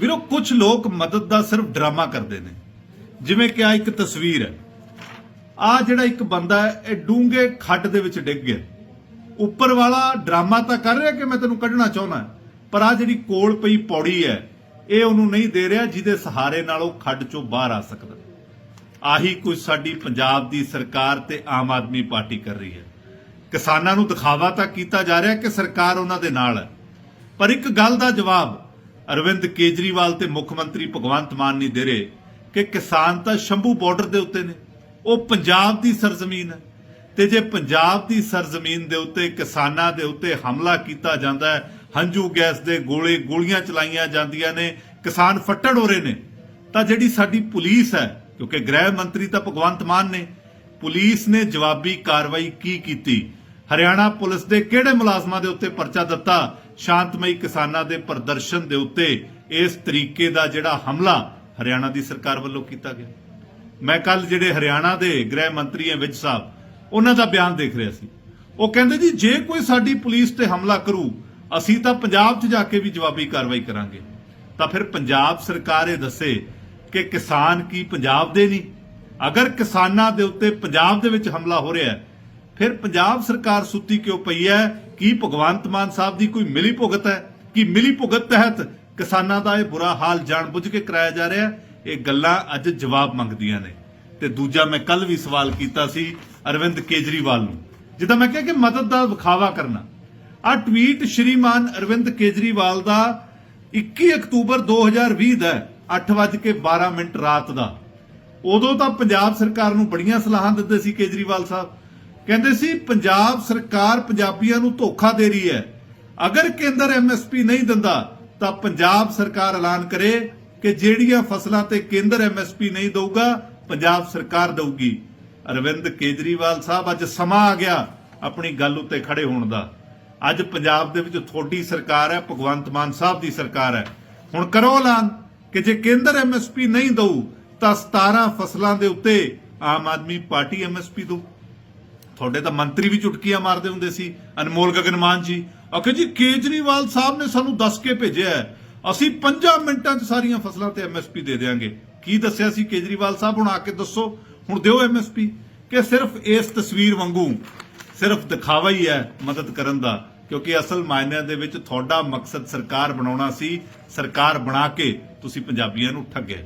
ਵੀਰੋ ਕੁਝ ਲੋਕ ਮਦਦ ਦਾ ਸਿਰਫ ਡਰਾਮਾ ਕਰਦੇ ਨੇ। ਜਿਵੇਂ ਕਿ ਆ ਇੱਕ ਤਸਵੀਰ ਹੈ। ਆ ਜਿਹੜਾ ਇੱਕ ਬੰਦਾ ਹੈ, ਇਹ ਡੂੰਘੇ ਖੱਡ ਦੇ ਵਿੱਚ ਡਿੱਗ ਗਿਆ। ਉੱਪਰ ਵਾਲਾ ਡਰਾਮਾ ਤਾਂ ਕਰ ਰਿਹਾ ਕਿ ਮੈਂ ਤੈਨੂੰ ਕੱਢਣਾ ਚਾਹੁੰਦਾ ਪਰ ਆ ਜਿਹੜੀ ਕੋਲ ਪਈ ਪੌੜੀ ਹੈ, ਇਹ ਉਹਨੂੰ ਨਹੀਂ ਦੇ ਰਿਹਾ ਜਿਹਦੇ ਸਹਾਰੇ ਨਾਲ ਉਹ ਖੱਡ ਚੋਂ ਬਾਹਰ ਆ ਸਕਦਾ ਆਹੀ ਕੁਝ ਸਾਡੀ ਪੰਜਾਬ ਦੀ ਸਰਕਾਰ ਤੇ ਆਮ ਆਦਮੀ ਪਾਰਟੀ ਕਰ ਰਹੀ ਹੈ। ਕਿਸਾਨਾਂ ਨੂੰ ਦਿਖਾਵਾ ਤਾਂ ਕੀਤਾ ਜਾ ਰਿਹਾ ਕਿ ਸਰਕਾਰ ਉਹਨਾਂ ਦੇ ਨਾਲ ਹੈ। ਪਰ ਇੱਕ ਗੱਲ ਦਾ ਜਵਾਬ ਅਰਵਿੰਦ ਕੇਜਰੀਵਾਲ ਤੇ ਮੁੱਖ ਮੰਤਰੀ ਭਗਵੰਤ ਮਾਨ ਨਹੀਂ ਦੇ ਰਹੇ ਕਿ ਕਿਸਾਨ ਤਾਂ ਸ਼ੰਭੂ ਬਾਰਡਰ ਦੇ ਉੱਤੇ ਨੇ। ਉਹ ਪੰਜਾਬ ਦੀ ਸਰਜ਼ਮੀਨ ਹੈ ਤੇ ਜੇ ਪੰਜਾਬ ਦੀ ਸਰਜ਼ਮੀਨ ਦੇ ਉੱਤੇ ਕਿਸਾਨਾਂ ਦੇ ਉੱਤੇ ਹਮਲਾ ਕੀਤਾ ਜਾਂਦਾ ਹੈ, ਹੰਝੂ ਗੈਸ ਦੇ ਗੋਲੇ ਗੋਲੀਆਂ ਚਲਾਈਆਂ ਜਾਂਦੀਆਂ ਨੇ, ਕਿਸਾਨ ਫੱਟੜ ਹੋ ਰਹੇ ਨੇ, ਤਾਂ ਜਿਹੜੀ ਸਾਡੀ ਪੁਲਿਸ ਹੈ, ਕਿਉਂਕਿ ਗ੍ਰਹਿ ਮੰਤਰੀ ਤਾਂ ਭਗਵੰਤ ਮਾਨ ਨੇ, ਪੁਲਿਸ ਨੇ ਜਵਾਬੀ ਕਾਰਵਾਈ ਕੀ ਕੀਤੀ? ਹਰਿਆਣਾ ਪੁਲਿਸ ਦੇ ਕਿਹੜੇ ਮੁਲਾਜ਼ਮਾਂ ਦੇ ਉੱਤੇ ਪਰਚਾ ਦਿੱਤਾ? ਸ਼ਾਂਤਮਈ ਕਿਸਾਨਾਂ ਦੇ ਪ੍ਰਦਰਸ਼ਨ ਦੇ ਉੱਤੇ ਇਸ ਤਰੀਕੇ ਦਾ ਜਿਹੜਾ ਹਮਲਾ ਹਰਿਆਣਾ ਦੀ ਸਰਕਾਰ ਵੱਲੋਂ ਕੀਤਾ ਗਿਆ। ਮੈਂ ਕੱਲ ਜਿਹੜੇ ਹਰਿਆਣਾ ਦੇ ਗ੍ਰਹਿ ਮੰਤਰੀ ਹੈ ਵਿਜ ਸਾਹਿਬ, ਉਹਨਾਂ ਦਾ ਬਿਆਨ ਦੇਖ ਰਿਹਾ ਸੀ। ਉਹ ਕਹਿੰਦੇ ਜੀ, ਜੇ ਕੋਈ ਸਾਡੀ ਪੁਲਿਸ ਤੇ ਹਮਲਾ ਕਰੂ, ਅਸੀਂ ਤਾਂ ਪੰਜਾਬ 'ਚ ਜਾ ਕੇ ਵੀ ਜਵਾਬੀ ਕਾਰਵਾਈ ਕਰਾਂਗੇ। ਤਾਂ ਫਿਰ ਪੰਜਾਬ ਸਰਕਾਰ ਇਹ ਦੱਸੇ ਕਿ ਕਿਸਾਨ ਕੀ ਪੰਜਾਬ ਦੇ ਨਹੀਂ ਅਗਰ ਕਿਸਾਨਾਂ ਦੇ ਉੱਤੇ ਪੰਜਾਬ ਦੇ ਵਿੱਚ ਹਮਲਾ ਹੋ ਰਿਹਾ ਹੈ, ਫਿਰ ਪੰਜਾਬ ਸਰਕਾਰ ਸੁੱਤੀ ਕਿਉਂ ਪਈ ਹੈ? ਕੀ ਭਗਵੰਤ ਮਾਨ ਸਾਹਿਬ ਦੀ ਕੋਈ ਮਿਲੀ ਭੁਗਤ ਹੈ? ਕਿ ਮਿਲੀ ਭੁਗਤ ਤਹਿਤ ਕਿਸਾਨਾਂ ਦਾ ਇਹ ਬੁਰਾ ਹਾਲ ਜਾਣਬੁੱਝ ਕੇ ਕਰਾਇਆ ਜਾ ਰਿਹਾ? ਇਹ ਗੱਲਾਂ ਅੱਜ ਜਵਾਬ ਮੰਗਦੀਆਂ ਨੇ। ਤੇ ਦੂਜਾ ਮੈਂ ਕੱਲ ਵੀ ਸਵਾਲ ਕੀਤਾ ਸੀ ਅਰਵਿੰਦ ਕੇਜਰੀਵਾਲ ਨੂੰ, ਜਿੱਦਾਂ ਮੈਂ ਕਿਹਾ ਕਿ ਮਦਦ ਦਾ ਵਿਖਾਵਾ ਕਰਨਾ। ਆ ਟਵੀਟ ਸ਼੍ਰੀਮਾਨ ਅਰਵਿੰਦ ਕੇਜਰੀਵਾਲ ਦਾ 21 ਅਕਤੂਬਰ 2020 ਦਾ 8:12 ਮਿੰਟ ਰਾਤ ਦਾ। ਉਦੋਂ ਤਾਂ ਪੰਜਾਬ ਸਰਕਾਰ ਨੂੰ ਬੜੀਆਂ ਸਲਾਹਾਂ ਦਿੰਦੇ ਸੀ ਕੇਜਰੀਵਾਲ ਸਾਹਿਬ। ਕਹਿੰਦੇ ਸੀ, ਪੰਜਾਬ ਸਰਕਾਰ ਪੰਜਾਬੀਆਂ ਨੂੰ ਧੋਖਾ ਦੇ ਰਹੀ ਹੈ। ਅਗਰ ਕੇਂਦਰ ਐਮਐਸਪੀ ਨਹੀਂ ਦਿੰਦਾ, ਤਾਂ ਪੰਜਾਬ ਸਰਕਾਰ ਐਲਾਨ ਕਰੇ ਕਿ ਜਿਹੜੀਆਂ ਫਸਲਾਂ ਤੇ ਕੇਂਦਰ ਐਮਐਸਪੀ ਨਹੀਂ ਦਊਗਾ, ਪੰਜਾਬ ਸਰਕਾਰ ਦਊਗੀ। ਅਰਵਿੰਦ ਕੇਜਰੀਵਾਲ ਸਾਹਿਬ, ਅੱਜ ਸਮਾਂ ਆ ਗਿਆ ਆਪਣੀ ਗੱਲ ਉੱਤੇ ਖੜੇ ਹੋਣ ਦਾ। ਅੱਜ ਪੰਜਾਬ ਦੇ ਵਿੱਚ ਤੁਹਾਡੀ ਸਰਕਾਰ ਹੈ, ਭਗਵੰਤ ਮਾਨ ਸਾਹਿਬ ਦੀ ਸਰਕਾਰ ਹੈ। ਹੁਣ ਕਰੋ ਐਲਾਨ ਕਿ ਜੇ ਕੇਂਦਰ ਐਮਐਸਪੀ ਨਹੀਂ ਦਊ, ਤਾਂ 17 ਫਸਲਾਂ ਦੇ ਉੱਤੇ ਆਮ ਆਦਮੀ ਪਾਰਟੀ ਐਮਐਸਪੀ ਦਊ। ਤੁਹਾਡੇ ਤਾਂ ਮੰਤਰੀ ਵੀ ਚੁਟਕੀਆਂ ਮਾਰਦੇ ਹੁੰਦੇ ਸੀ, ਅਨਮੋਲ ਗਗਨਮਾਨ ਜੀ। ਆਖੇ ਜੀ, ਕੇਜਰੀਵਾਲ ਸਾਹਿਬ ਨੇ ਸਾਨੂੰ ਦੱਸ ਕੇ ਭੇਜਿਆ ਅਸੀਂ 5 ਮਿੰਟਾਂ 'ਚ ਸਾਰੀਆਂ ਫਸਲਾਂ ਤੇ ਐਮਐਸਪੀ ਦੇ ਦੇਵਾਂਗੇ ਕੀ ਦੱਸਿਆ ਸੀ ਕੇਜਰੀਵਾਲ ਸਾਹਿਬ? ਹੁਣ ਆ ਕੇ ਦੱਸੋ। ਹੁਣ ਦਿਓ ਐਮਐਸਪੀ ਕਿ ਸਿਰਫ ਇਸ ਤਸਵੀਰ ਵਾਂਗੂ, ਸਿਰਫ ਦਿਖਾਵਾ ਹੀ ਹੈ ਮਦਦ ਕਰਨ ਦਾ, ਕਿਉਂਕਿ ਅਸਲ ਮਾਇਨਿਆਂ ਦੇ ਵਿੱਚ ਤੁਹਾਡਾ ਮਕਸਦ ਸਰਕਾਰ ਬਣਾਉਣਾ ਸੀ, ਸਰਕਾਰ ਬਣਾ ਕੇ ਤੁਸੀਂ ਪੰਜਾਬੀਆਂ ਨੂੰ ਠੱਗਿਆ